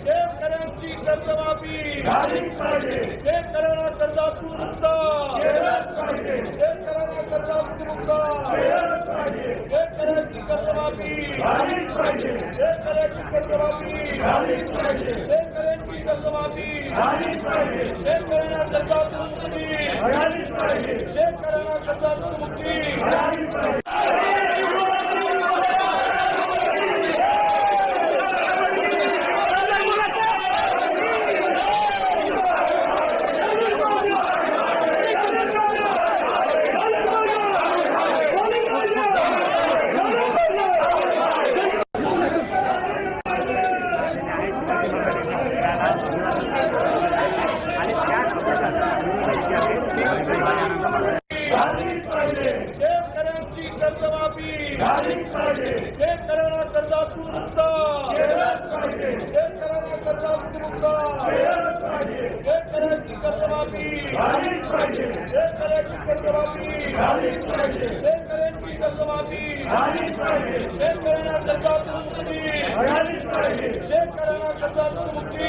शेतकऱ्यांची कर्जमाफी. शेतकऱ्यांना कर्जातून मुक्त शेतकऱ्यांना कर्जातून मुक्त शेतकऱ्यांची कर्जमाफी. शेतकऱ्यांची कर्जमाफी. शेतकऱ्यांची कर्जमाफी शेतकऱ्यांना कर्जातून मुक्ती शेतकऱ्यांना कर्जातून मुक्ती. शेतकऱ्यांची कर्जमाफी. शेतकऱ्यांना कर्जातून मुक्त. शेतकऱ्यांना कर्जातून मुक्त. शेतकऱ्यांची कर्जमाफी. शेतकऱ्यांची कर्जमाफी. शेतकऱ्यांची कर्जमाफी. शेतकऱ्यांना कर्जातून मुक्ती. शेतकऱ्यांना कर्जातून मुक्ती